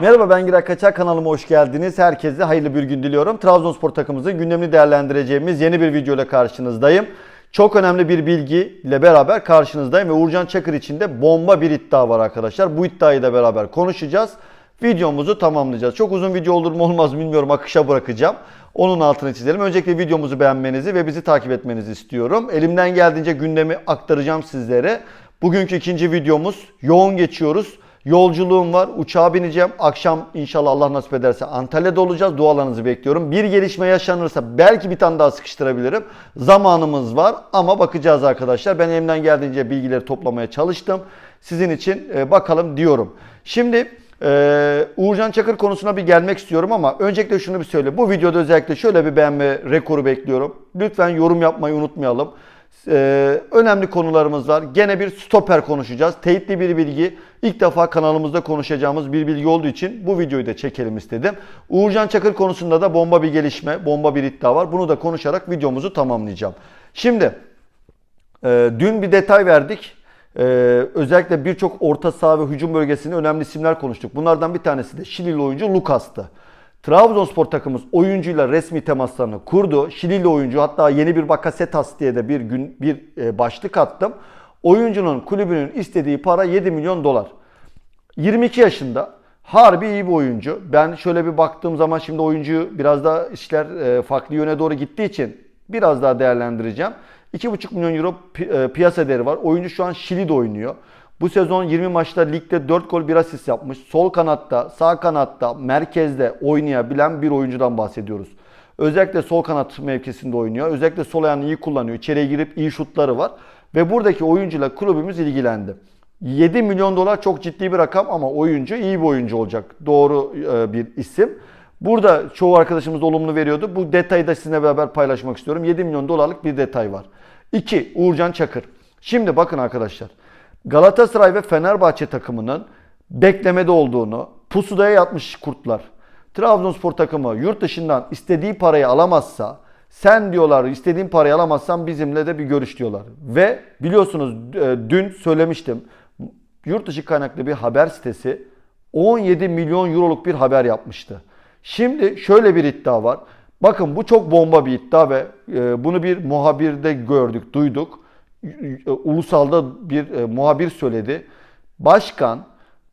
Merhaba ben Giray Kaçar kanalıma hoş geldiniz. Herkese hayırlı bir gün diliyorum. Trabzonspor takımımızın gündemini değerlendireceğimiz yeni bir video ile karşınızdayım. Çok önemli bir bilgi ile beraber karşınızdayım ve Uğurcan Çakır için de bomba bir iddia var arkadaşlar. Bu iddiayı da beraber konuşacağız. Videomuzu tamamlayacağız. Çok uzun video olur mu olmaz bilmiyorum akışa bırakacağım. Onun altını çizelim. Öncelikle videomuzu beğenmenizi ve bizi takip etmenizi istiyorum. Elimden geldiğince gündemi aktaracağım sizlere. Bugünkü ikinci videomuz yoğun geçiyoruz. Yolculuğum var. Uçağa bineceğim. Akşam inşallah Allah nasip ederse Antalya'da olacağız. Dualarınızı bekliyorum. Bir gelişme yaşanırsa belki bir tane daha sıkıştırabilirim. Zamanımız var ama bakacağız arkadaşlar. Ben elimden geldiğince bilgileri toplamaya çalıştım. Sizin için e, bakalım diyorum. Şimdi e, Uğurcan Çakır konusuna bir gelmek istiyorum ama öncelikle şunu bir söyle. Bu videoda özellikle şöyle bir beğenme rekoru bekliyorum. Lütfen yorum yapmayı unutmayalım. Ee, önemli konularımız var. Gene bir stoper konuşacağız. Teyitli bir bilgi. İlk defa kanalımızda konuşacağımız bir bilgi olduğu için bu videoyu da çekelim istedim. Uğurcan Çakır konusunda da bomba bir gelişme, bomba bir iddia var. Bunu da konuşarak videomuzu tamamlayacağım. Şimdi e, dün bir detay verdik. Ee, özellikle birçok orta saha ve hücum bölgesinde önemli isimler konuştuk. Bunlardan bir tanesi de Şilili oyuncu Lucas'tı. Trabzonspor takımımız oyuncuyla resmi temaslarını kurdu. Şilili oyuncu hatta yeni bir Bakasetas diye de bir gün bir e, başlık attım. Oyuncunun kulübünün istediği para 7 milyon dolar. 22 yaşında harbi iyi bir oyuncu. Ben şöyle bir baktığım zaman şimdi oyuncu biraz daha işler e, farklı yöne doğru gittiği için biraz daha değerlendireceğim. 2,5 milyon euro pi- e, piyasa değeri var. Oyuncu şu an Şili'de oynuyor. Bu sezon 20 maçta ligde 4 gol 1 asist yapmış. Sol kanatta, sağ kanatta, merkezde oynayabilen bir oyuncudan bahsediyoruz. Özellikle sol kanat mevkisinde oynuyor. Özellikle sol ayağını iyi kullanıyor. İçeriye girip iyi şutları var. Ve buradaki oyuncuyla kulübümüz ilgilendi. 7 milyon dolar çok ciddi bir rakam ama oyuncu iyi bir oyuncu olacak. Doğru e, bir isim. Burada çoğu arkadaşımız olumlu veriyordu. Bu detayı da sizinle beraber paylaşmak istiyorum. 7 milyon dolarlık bir detay var. 2. Uğurcan Çakır. Şimdi bakın arkadaşlar. Galatasaray ve Fenerbahçe takımının beklemede olduğunu, pusudaya yatmış kurtlar. Trabzonspor takımı yurt dışından istediği parayı alamazsa, sen diyorlar istediğin parayı alamazsan bizimle de bir görüş diyorlar. Ve biliyorsunuz e, dün söylemiştim. Yurt dışı kaynaklı bir haber sitesi 17 milyon euroluk bir haber yapmıştı. Şimdi şöyle bir iddia var. Bakın bu çok bomba bir iddia ve e, bunu bir muhabirde gördük, duyduk. E, Ulusalda bir e, muhabir söyledi. Başkan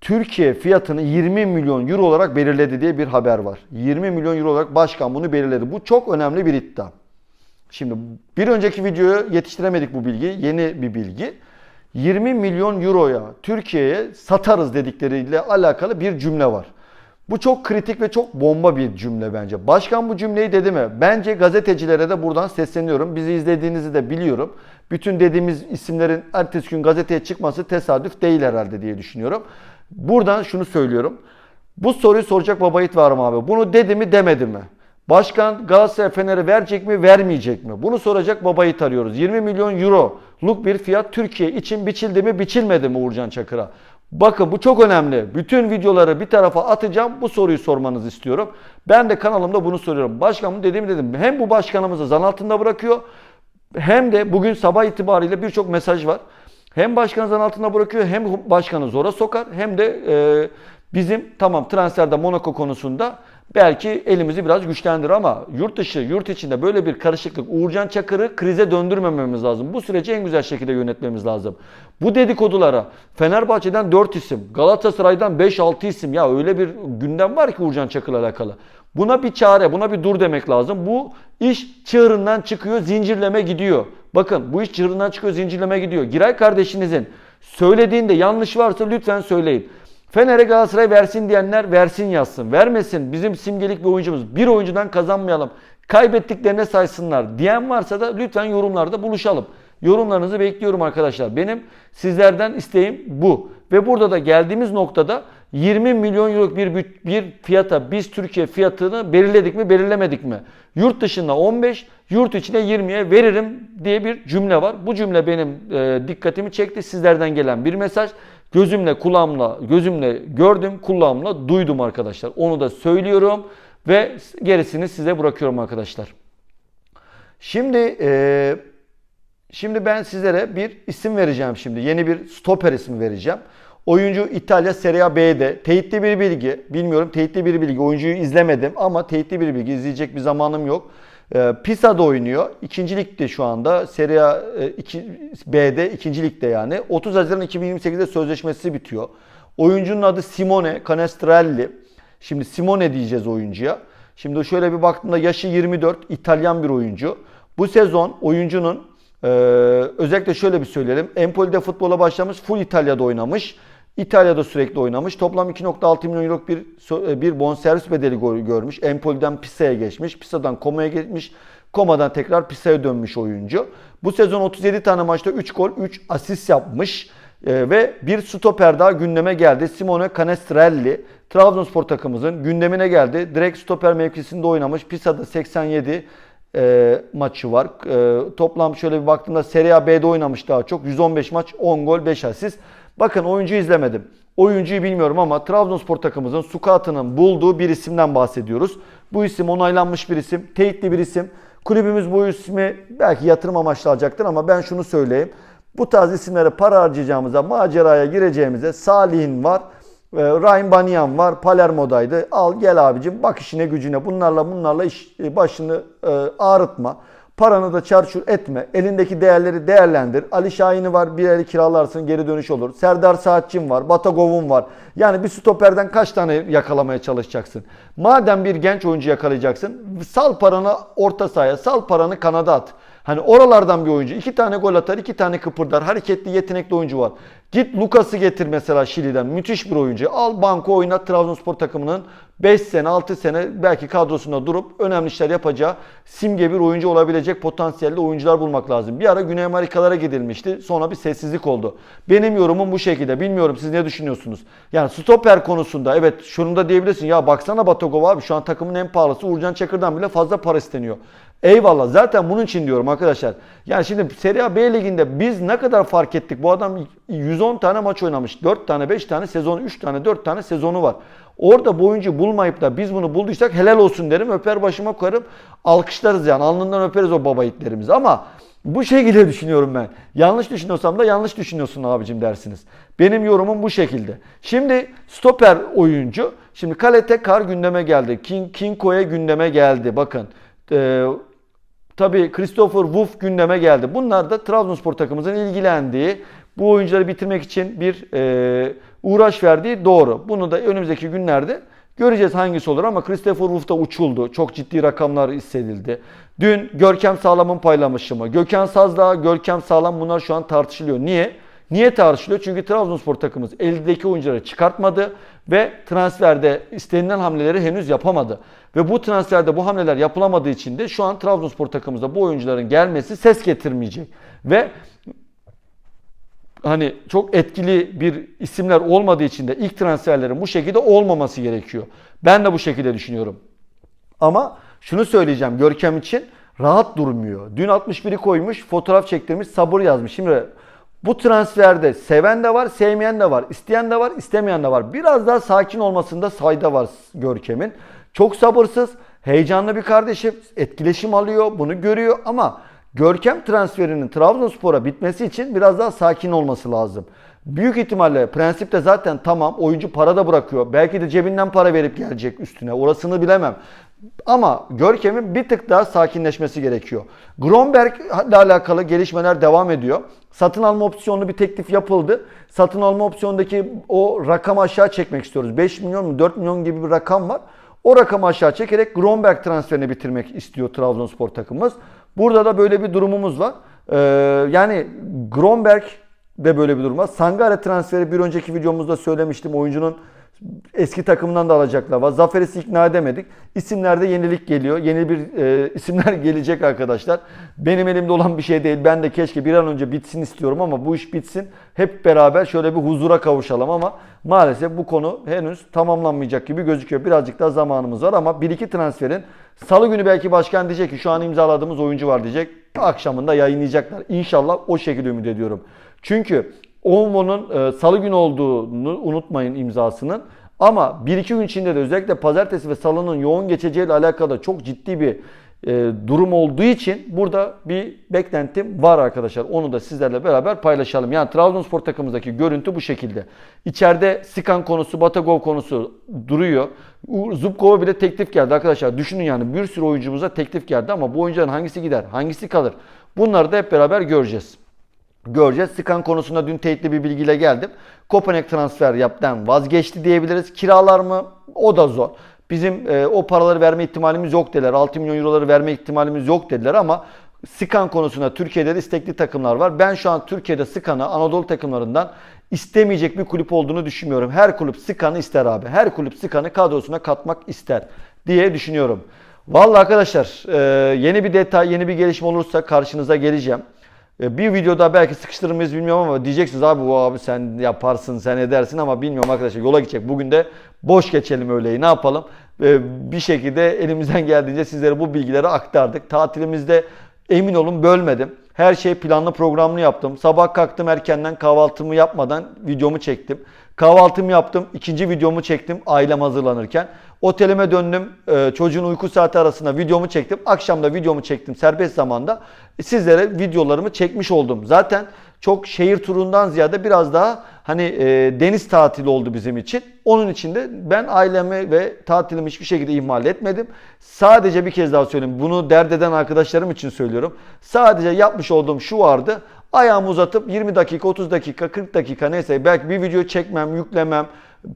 Türkiye fiyatını 20 milyon euro olarak belirledi diye bir haber var. 20 milyon euro olarak başkan bunu belirledi. Bu çok önemli bir iddia. Şimdi bir önceki videoya yetiştiremedik bu bilgi. Yeni bir bilgi. 20 milyon euroya Türkiye'ye satarız dedikleriyle alakalı bir cümle var. Bu çok kritik ve çok bomba bir cümle bence. Başkan bu cümleyi dedi mi? Bence gazetecilere de buradan sesleniyorum. Bizi izlediğinizi de biliyorum. Bütün dediğimiz isimlerin ertesi gün gazeteye çıkması tesadüf değil herhalde diye düşünüyorum. Buradan şunu söylüyorum. Bu soruyu soracak baba yiğit var mı abi? Bunu dedi mi demedi mi? Başkan Galatasaray Fener'e verecek mi vermeyecek mi? Bunu soracak baba yiğit arıyoruz. 20 milyon euroluk bir fiyat Türkiye için biçildi mi biçilmedi mi Uğurcan Çakır'a? Bakın bu çok önemli. Bütün videoları bir tarafa atacağım. Bu soruyu sormanızı istiyorum. Ben de kanalımda bunu soruyorum. Başkanım dediğimi dedim. Hem bu başkanımızı zan altında bırakıyor hem de bugün sabah itibariyle birçok mesaj var. Hem başkanı zan altında bırakıyor hem başkanı zora sokar hem de e, bizim tamam transferde Monaco konusunda belki elimizi biraz güçlendirir ama yurt dışı, yurt içinde böyle bir karışıklık Uğurcan Çakır'ı krize döndürmememiz lazım. Bu süreci en güzel şekilde yönetmemiz lazım. Bu dedikodulara Fenerbahçe'den 4 isim, Galatasaray'dan 5-6 isim ya öyle bir gündem var ki Uğurcan Çakır'la alakalı. Buna bir çare, buna bir dur demek lazım. Bu iş çığırından çıkıyor, zincirleme gidiyor. Bakın bu iş çığırından çıkıyor, zincirleme gidiyor. Giray kardeşinizin söylediğinde yanlış varsa lütfen söyleyin. Fener'e Galatasaray versin diyenler versin yazsın. Vermesin bizim simgelik bir oyuncumuz. Bir oyuncudan kazanmayalım. Kaybettiklerine saysınlar diyen varsa da lütfen yorumlarda buluşalım. Yorumlarınızı bekliyorum arkadaşlar. Benim sizlerden isteğim bu. Ve burada da geldiğimiz noktada 20 milyon euro bir, bir fiyata biz Türkiye fiyatını belirledik mi belirlemedik mi? Yurt dışında 15, yurt içine 20'ye veririm diye bir cümle var. Bu cümle benim e, dikkatimi çekti. Sizlerden gelen bir mesaj. Gözümle, kulağımla, gözümle gördüm, kulağımla duydum arkadaşlar. Onu da söylüyorum ve gerisini size bırakıyorum arkadaşlar. Şimdi e, şimdi ben sizlere bir isim vereceğim şimdi. Yeni bir stoper ismi vereceğim. Oyuncu İtalya Serie B'de. Teyitli bir bilgi. Bilmiyorum teyitli bir bilgi. Oyuncuyu izlemedim ama teyitli bir bilgi. İzleyecek bir zamanım yok. Ee, Pisa'da oynuyor. İkinci ligde şu anda. Serie A e, iki- B'de ikinci ligde yani. 30 Haziran 2028'de sözleşmesi bitiyor. Oyuncunun adı Simone Canestrelli. Şimdi Simone diyeceğiz oyuncuya. Şimdi şöyle bir baktığımda yaşı 24, İtalyan bir oyuncu. Bu sezon oyuncunun e, özellikle şöyle bir söyleyelim. Empoli'de futbola başlamış, full İtalya'da oynamış. İtalya'da sürekli oynamış. Toplam 2.6 milyon euroluk bir so- bir bonservis bedeli gö- görmüş. Empoli'den Pisa'ya geçmiş. Pisa'dan Koma'ya geçmiş. Koma'dan tekrar Pisa'ya dönmüş oyuncu. Bu sezon 37 tane maçta 3 gol, 3 asist yapmış. Ee, ve bir stoper daha gündeme geldi. Simone Canestrelli. Trabzonspor takımımızın gündemine geldi. Direkt stoper mevkisinde oynamış. Pisa'da 87 e, maçı var. E, toplam şöyle bir baktığımda Serie A B'de oynamış daha çok. 115 maç, 10 gol, 5 asist. Bakın oyuncuyu izlemedim. Oyuncuyu bilmiyorum ama Trabzonspor takımımızın Sukat'ının bulduğu bir isimden bahsediyoruz. Bu isim onaylanmış bir isim, teyitli bir isim. Kulübümüz bu ismi belki yatırım amaçlı alacaktır ama ben şunu söyleyeyim. Bu tarz isimlere para harcayacağımıza, maceraya gireceğimize Salih'in var. E, Ryan Banyan var. Palermo'daydı. Al gel abicim bak işine gücüne. Bunlarla bunlarla iş, e, başını e, ağrıtma. Paranı da çarçur etme. Elindeki değerleri değerlendir. Ali Şahin'i var. Bir eli kiralarsın geri dönüş olur. Serdar Saatçim var. Batagov'un var. Yani bir stoperden kaç tane yakalamaya çalışacaksın? Madem bir genç oyuncu yakalayacaksın. Sal paranı orta sahaya. Sal paranı kanada at. Hani oralardan bir oyuncu. iki tane gol atar, iki tane kıpırdar. Hareketli, yetenekli oyuncu var. Git Lucas'ı getir mesela Şili'den. Müthiş bir oyuncu. Al banko oynat Trabzonspor takımının 5 sene, 6 sene belki kadrosunda durup önemli işler yapacağı simge bir oyuncu olabilecek potansiyelde oyuncular bulmak lazım. Bir ara Güney Amerikalara gidilmişti. Sonra bir sessizlik oldu. Benim yorumum bu şekilde. Bilmiyorum siz ne düşünüyorsunuz? Yani stoper konusunda evet şunu da diyebilirsin. Ya baksana Batagov abi şu an takımın en pahalısı Uğurcan Çakır'dan bile fazla para isteniyor. Eyvallah zaten bunun için diyorum arkadaşlar. Yani şimdi Serie A B liginde biz ne kadar fark ettik? Bu adam 110 tane maç oynamış. 4 tane 5 tane sezonu 3 tane 4 tane sezonu var. Orada bu oyuncu bulmayıp da biz bunu bulduysak helal olsun derim. Öper başıma koyarım. Alkışlarız yani. Alnından öperiz o baba itlerimizi. Ama bu şekilde düşünüyorum ben. Yanlış düşünüyorsam da yanlış düşünüyorsun abicim dersiniz. Benim yorumum bu şekilde. Şimdi stoper oyuncu. Şimdi Kale Tekar gündeme geldi. King, Kinko'ya gündeme geldi. Bakın. Ee, Tabii Christopher Wolf gündeme geldi. Bunlar da Trabzonspor takımımızın ilgilendiği, bu oyuncuları bitirmek için bir e, uğraş verdiği doğru. Bunu da önümüzdeki günlerde göreceğiz hangisi olur ama Christopher Wolf da uçuldu. Çok ciddi rakamlar hissedildi. Dün Görkem Sağlam'ın paylaşımı, Gökhan Sazdağ, Görkem Sağlam bunlar şu an tartışılıyor. Niye? Niye tartışılıyor? Çünkü Trabzonspor takımımız eldeki oyuncuları çıkartmadı ve transferde istenilen hamleleri henüz yapamadı. Ve bu transferde bu hamleler yapılamadığı için de şu an Trabzonspor takımımızda bu oyuncuların gelmesi ses getirmeyecek. Ve hani çok etkili bir isimler olmadığı için de ilk transferlerin bu şekilde olmaması gerekiyor. Ben de bu şekilde düşünüyorum. Ama şunu söyleyeceğim Görkem için rahat durmuyor. Dün 61'i koymuş, fotoğraf çektirmiş, sabır yazmış. Şimdi bu transferde seven de var, sevmeyen de var. isteyen de var, istemeyen de var. Biraz daha sakin olmasında sayda var Görkem'in. Çok sabırsız, heyecanlı bir kardeşim. Etkileşim alıyor, bunu görüyor ama Görkem transferinin Trabzonspor'a bitmesi için biraz daha sakin olması lazım. Büyük ihtimalle prensipte zaten tamam oyuncu para da bırakıyor. Belki de cebinden para verip gelecek üstüne. Orasını bilemem. Ama Görkem'in bir tık daha sakinleşmesi gerekiyor. Gromberg ile alakalı gelişmeler devam ediyor. Satın alma opsiyonlu bir teklif yapıldı. Satın alma opsiyondaki o rakamı aşağı çekmek istiyoruz. 5 milyon mu 4 milyon gibi bir rakam var. O rakamı aşağı çekerek Gromberg transferini bitirmek istiyor Trabzonspor takımımız. Burada da böyle bir durumumuz var. Ee, yani Gromberg de böyle bir durum var. Sangare transferi bir önceki videomuzda söylemiştim. Oyuncunun eski takımından da alacaklar var. Zafer'i ikna edemedik. İsimlerde yenilik geliyor. Yeni bir e, isimler gelecek arkadaşlar. Benim elimde olan bir şey değil. Ben de keşke bir an önce bitsin istiyorum ama bu iş bitsin. Hep beraber şöyle bir huzura kavuşalım ama maalesef bu konu henüz tamamlanmayacak gibi gözüküyor. Birazcık daha zamanımız var ama bir iki transferin salı günü belki başkan diyecek ki şu an imzaladığımız oyuncu var diyecek. Akşamında yayınlayacaklar. İnşallah o şekilde ümit ediyorum. Çünkü Olmo'nun e, salı günü olduğunu unutmayın imzasının. Ama 1-2 gün içinde de özellikle pazartesi ve salının yoğun geçeceğiyle alakalı çok ciddi bir e, durum olduğu için burada bir beklentim var arkadaşlar. Onu da sizlerle beraber paylaşalım. Yani Trabzonspor takımımızdaki görüntü bu şekilde. İçeride Sikan konusu, Batagov konusu duruyor. Zubkov'a bile teklif geldi arkadaşlar. Düşünün yani bir sürü oyuncumuza teklif geldi ama bu oyuncuların hangisi gider, hangisi kalır? Bunları da hep beraber göreceğiz göreceğiz. Sikan konusunda dün teyitli bir bilgiyle geldim. Kopenhag transfer yaptan vazgeçti diyebiliriz. Kiralar mı? O da zor. Bizim e, o paraları verme ihtimalimiz yok dediler. 6 milyon euroları verme ihtimalimiz yok dediler ama Sikan konusunda Türkiye'de de istekli takımlar var. Ben şu an Türkiye'de Sikan'ı Anadolu takımlarından istemeyecek bir kulüp olduğunu düşünmüyorum. Her kulüp Sikan'ı ister abi. Her kulüp Sikan'ı kadrosuna katmak ister diye düşünüyorum. Vallahi arkadaşlar e, yeni bir detay, yeni bir gelişme olursa karşınıza geleceğim. E, Bir videoda belki sıkıştırır mıyız bilmiyorum ama diyeceksiniz abi bu abi sen yaparsın sen edersin ama bilmiyorum arkadaşlar yola gidecek. Bugün de boş geçelim öğleyi ne yapalım? E, Bir şekilde elimizden geldiğince sizlere bu bilgileri aktardık. Tatilimizde emin olun bölmedim. Her şey planlı programlı yaptım. Sabah kalktım erkenden kahvaltımı yapmadan videomu çektim. Kahvaltımı yaptım. ikinci videomu çektim ailem hazırlanırken. Otelime döndüm. Ee, çocuğun uyku saati arasında videomu çektim. Akşam da videomu çektim serbest zamanda. Sizlere videolarımı çekmiş oldum. Zaten çok şehir turundan ziyade biraz daha hani e, deniz tatili oldu bizim için. Onun için de ben ailemi ve tatilimi hiçbir şekilde ihmal etmedim. Sadece bir kez daha söyleyeyim. Bunu dert eden arkadaşlarım için söylüyorum. Sadece yapmış olduğum şu vardı. Ayağımı uzatıp 20 dakika, 30 dakika, 40 dakika neyse belki bir video çekmem, yüklemem,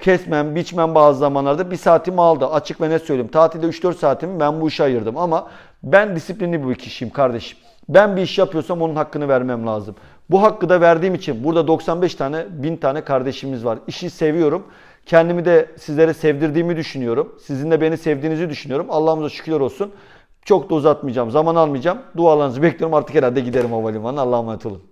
kesmem, biçmem bazı zamanlarda bir saatimi aldı. Açık ve net söyleyeyim. Tatilde 3-4 saatimi ben bu işe ayırdım ama ben disiplinli bir kişiyim kardeşim. Ben bir iş yapıyorsam onun hakkını vermem lazım. Bu hakkı da verdiğim için burada 95 tane, 1000 tane kardeşimiz var. İşi seviyorum. Kendimi de sizlere sevdirdiğimi düşünüyorum. Sizin de beni sevdiğinizi düşünüyorum. Allah'ımıza şükürler olsun. Çok da uzatmayacağım, zaman almayacağım. Dualarınızı bekliyorum. Artık herhalde giderim havalimanına. Allah'a emanet olun.